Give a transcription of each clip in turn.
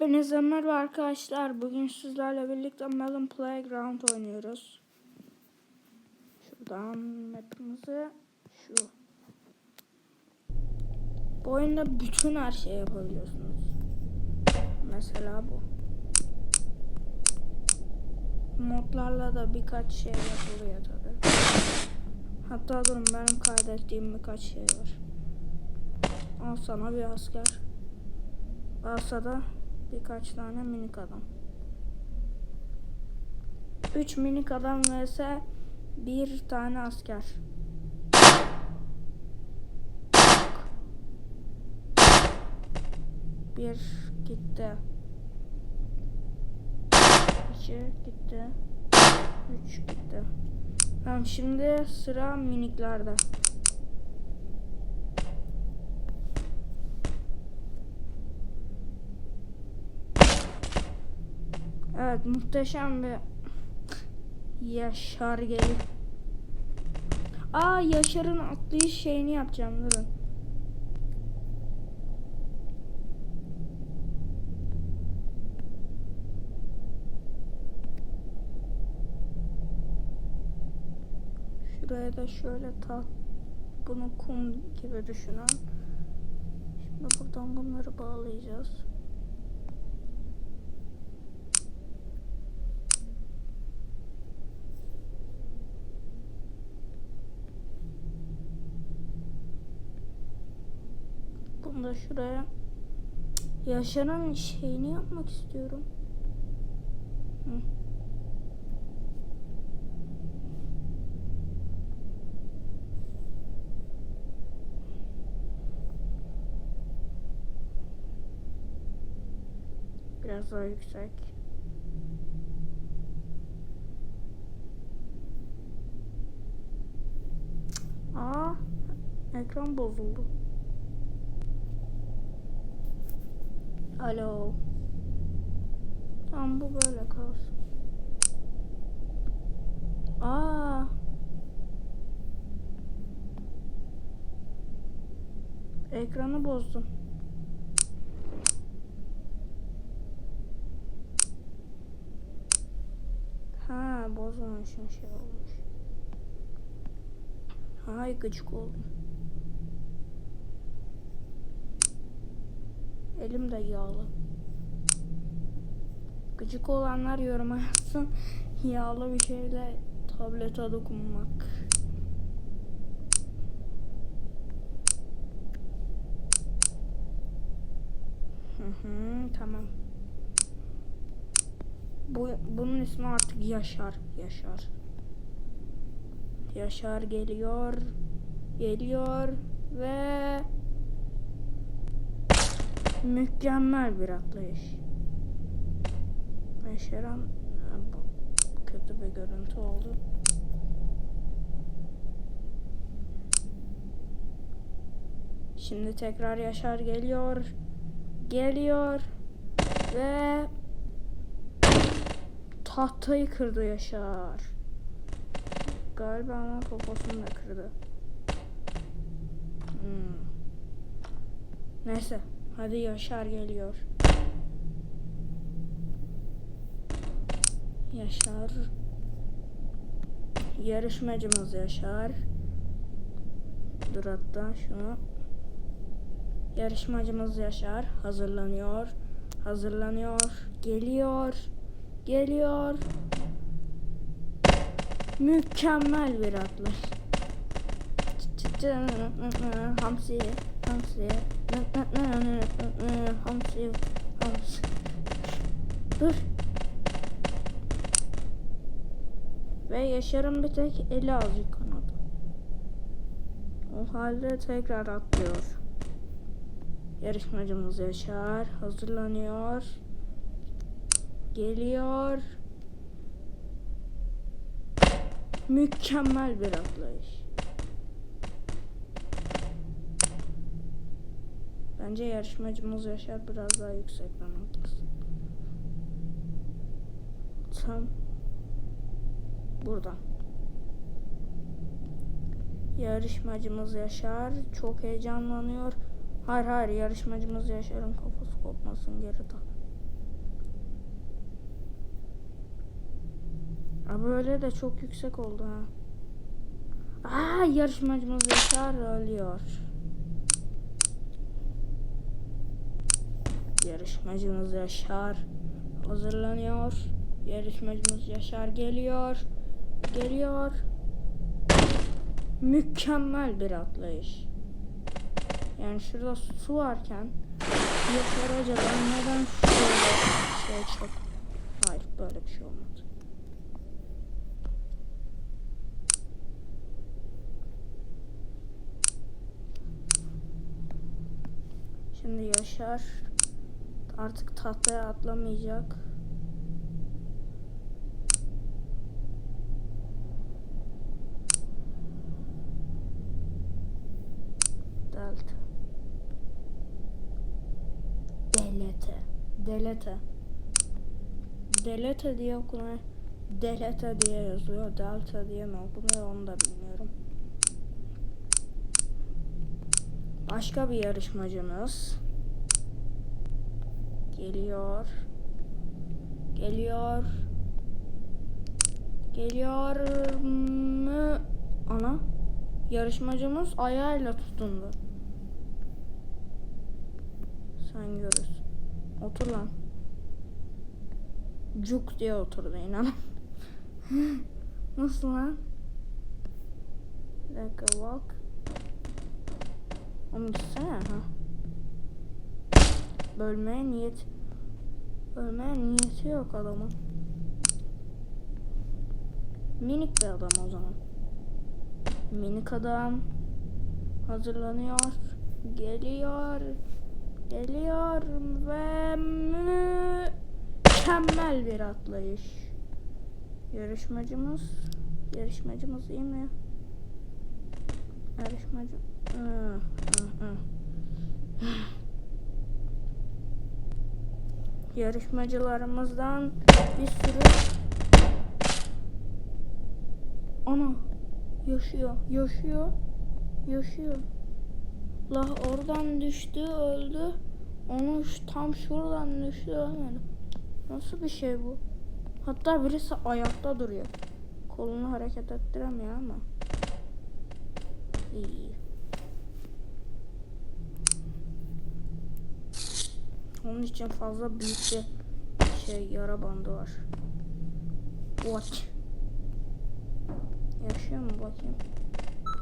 Hepinize merhaba arkadaşlar. Bugün sizlerle birlikte Melon Playground oynuyoruz. Şuradan mapimizi şu. Bu oyunda bütün her şeyi yapabiliyorsunuz. Mesela bu. Modlarla da birkaç şey yapılıyor tabi. Hatta durun benim kaydettiğim birkaç şey var. Al sana bir asker. Alsa da birkaç tane minik adam. 3 minik adam vs bir tane asker. Bir gitti. İki gitti. Üç gitti. Tamam şimdi sıra miniklerde. Evet muhteşem bir Yaşar gelir. Aa Yaşar'ın atlayış şeyini yapacağım durun. Şuraya da şöyle tat bunu kum gibi düşünün. Şimdi buradan bunları bağlayacağız. Da şuraya. Yaşanan şeyini yapmak istiyorum. Hı. Biraz daha yüksek. Aa, ekran bozuldu. Alo. Tamam bu böyle kalsın. Aa. Ekranı bozdum. Ha bozmamışım şey olmuş. Ay gıcık oldum. Elim de yağlı. Gıcık olanlar yoruma yazsın. Yağlı bir şeyle tablete dokunmak. Hı hı, tamam. Bu bunun ismi artık Yaşar. Yaşar. Yaşar geliyor. Geliyor ve mükemmel bir atlayış. Yaşaran bu kötü bir görüntü oldu. Şimdi tekrar Yaşar geliyor. Geliyor ve tahtayı kırdı Yaşar. Galiba ama poposunu da kırdı. Hmm. Neyse. Hadi Yaşar geliyor. Yaşar. Yarışmacımız Yaşar. Dur hatta şunu. Yarışmacımız Yaşar hazırlanıyor. Hazırlanıyor. Geliyor. Geliyor. Mükemmel bir atlayış. Hamsi, hamsi, hamsi, hamsi. Dur. Ve Yaşar'ın bir tek eli azıcık kanadı. O halde tekrar atlıyor. Yarışmacımız Yaşar hazırlanıyor. Geliyor. Mükemmel bir atlayış. Bence yarışmacımız Yaşar biraz daha yüksekten atlasın. Tam buradan. Yarışmacımız Yaşar çok heyecanlanıyor. Hayır hayır yarışmacımız Yaşar'ın kafası kopmasın geri tak. Abi öyle de çok yüksek oldu ha. Aa yarışmacımız Yaşar ölüyor. Yarışmacımız Yaşar hazırlanıyor. Yarışmacımız Yaşar geliyor. Geliyor. Mükemmel bir atlayış. Yani şurada su varken Yaşar acaba neden şöyle şey çok... Hayır böyle bir şey olmadı. Şimdi Yaşar artık tahtaya atlamayacak. Delta. Delete. Delete. Delete diye okunuyor. Delete diye yazılıyor. Delta diye mi okunuyor onu da bilmiyorum. Başka bir yarışmacımız geliyor. Geliyor. Geliyor mu? Ana. Yarışmacımız ayağıyla tutundu. Sen görürsün. Otur lan. Cuk diye oturdu inan. Nasıl lan? Bir dakika bak. Oğlum gitsene ha. Bölmeye niyet. Bölmeye niyeti yok adamın. Minik bir adam o zaman. Minik adam hazırlanıyor. Geliyor. Geliyor ve mükemmel bir atlayış. Yarışmacımız yarışmacımız iyi mi? Yarışmacı Hı, hı, hı. Yarışmacılarımızdan bir sürü Ana yaşıyor yaşıyor yaşıyor. La oradan düştü öldü. Onu tam şuradan düştü ölmedi. Nasıl bir şey bu? Hatta birisi ayakta duruyor. Kolunu hareket ettiremiyor ama. İyi Onun için fazla büyük bir şey yara bandı var. What? Yaşıyor mu bakayım?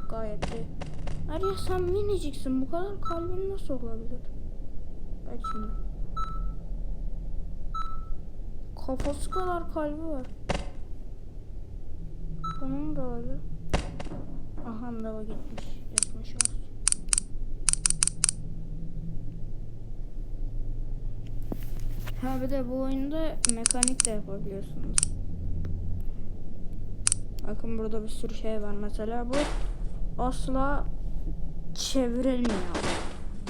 Gayet iyi. Arya sen miniciksin. Bu kadar kalbin nasıl olabilir? Bak şimdi. Kafası kadar kalbi var. Bunun da öyle. Aha da gitmiş. Geçmiş olsun. Ha bir de bu oyunda mekanik de yapabiliyorsunuz. Bakın burada bir sürü şey var. Mesela bu asla çevrilmiyor.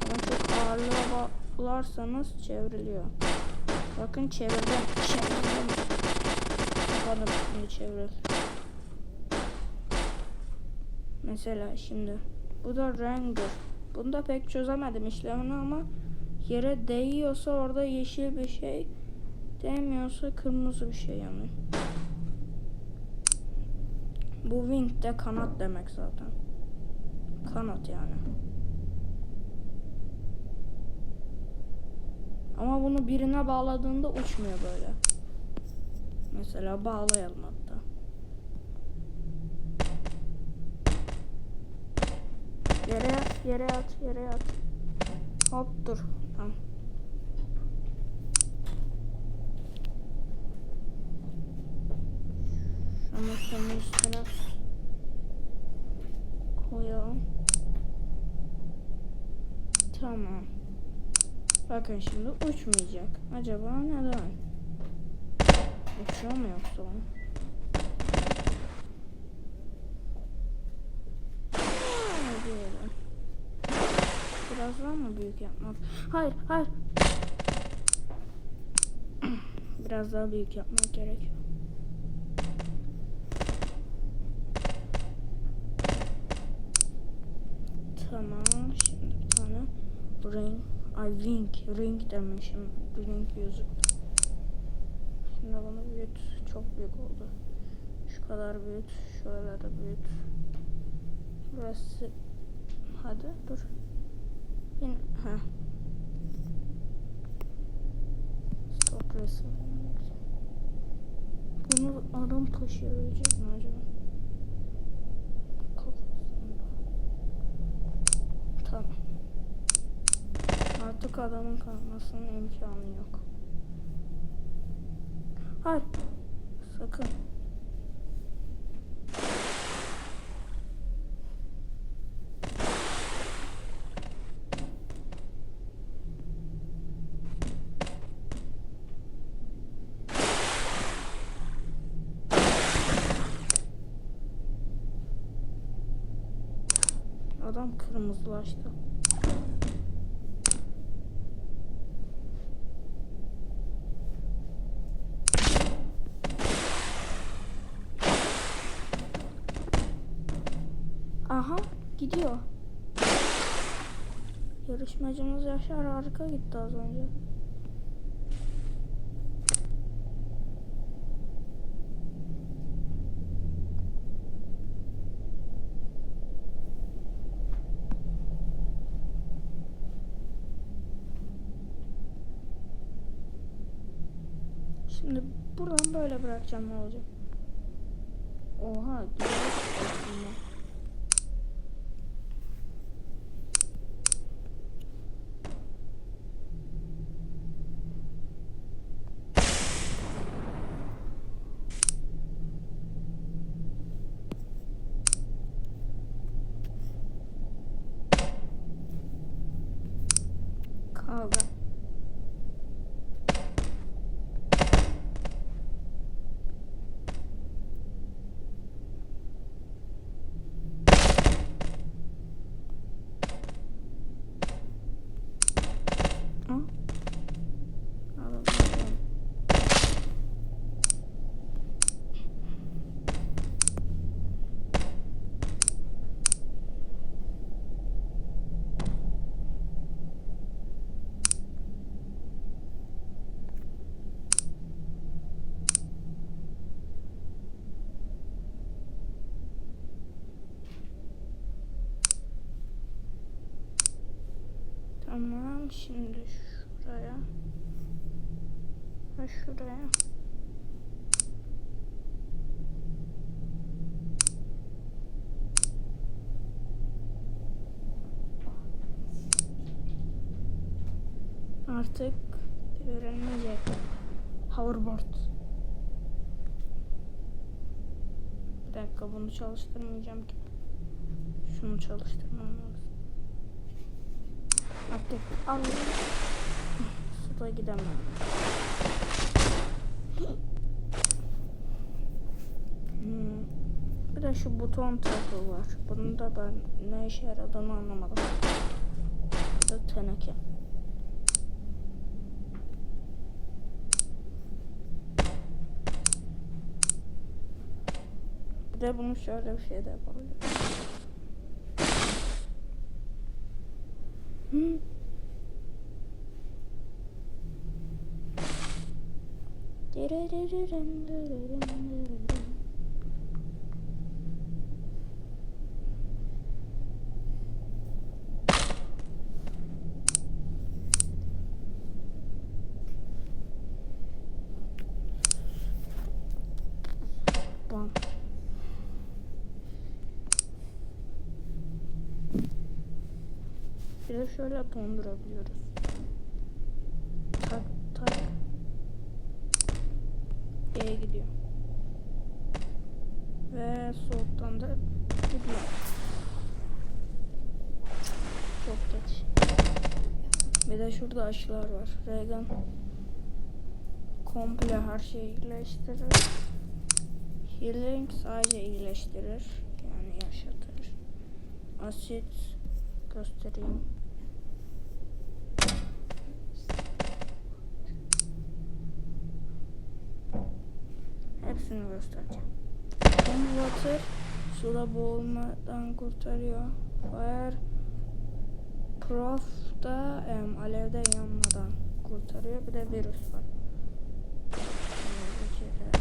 Ama çok ağırlığa bağlarsanız çevriliyor. Bakın çevirdim. Çevirdim. Kapadım şimdi çeviril. Mesela şimdi. Bu da Ranger. Bunu da pek çözemedim işlemini ama yere değiyorsa orada yeşil bir şey değmiyorsa kırmızı bir şey yanıyor. Bu wing de kanat demek zaten. Kanat yani. Ama bunu birine bağladığında uçmuyor böyle. Mesela bağlayalım hatta. Yere yat, yere yat, yere yat. Hop dur. Senin üstüne koyalım. Tamam. Bakın şimdi uçmayacak. Acaba neden? Uçuyor mu yoksa o? Ne diyelim? Biraz daha mı büyük yapmak? Hayır, hayır. Biraz daha büyük yapmak gerekiyor. Tamam, şimdi bir tane ring, ay ring, ring demişim. Ring yüzük. Şimdi bunu büyüt, çok büyük oldu. kadar büyüt. Şöyle de büyüt. Burası hadi dur. Yine ha. Stop resim. Bunu adam taşıyabilecek mi acaba? Kafasında. Tamam. Adamın kalmasının imkanı yok. Hayır. Sakın. Adam kırmızılaştı. Aha gidiyor. Yarışmacımız Yaşar harika gitti az önce. Şimdi buradan böyle bırakacağım ne olacak? Oha gidiyor Tamam şimdi şuraya ve şuraya. Artık öğrenmeyecek. Hoverboard. Bir dakika bunu çalıştırmayacağım ki. Şunu çalıştırmam lazım. Artık al. Suda gidemem. Hmm. Bir de şu buton tarafı var. Bunun da ben ne işe yaradığını anlamadım. De teneke. Bir de bunu şöyle bir şey de yapabilirim. Hı. Bir de şöyle dondurabiliyoruz. Tak tak. B'ye gidiyor. Ve soğuktan da gidiyor. Çok geç. Bir de şurada aşılar var. Reagan komple her şeyi iyileştirir. Healing sadece iyileştirir. Yani yaşatır. Asit göstereyim. Şunu göstereceğim. Water suda boğulmadan kurtarıyor. Fire Prof da em, alevde yanmadan kurtarıyor. Bir de virüs var. Ee,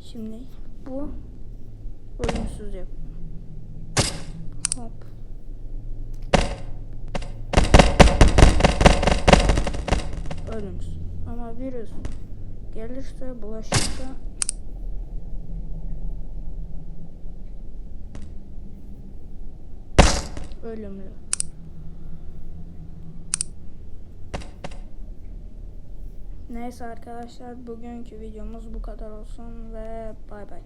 Şimdi bu ölümsüz yap. Hop. Ölümsüz. Ama virüs gelirse bulaşırsa ölümlü. Neyse arkadaşlar bugünkü videomuz bu kadar olsun ve bay bay.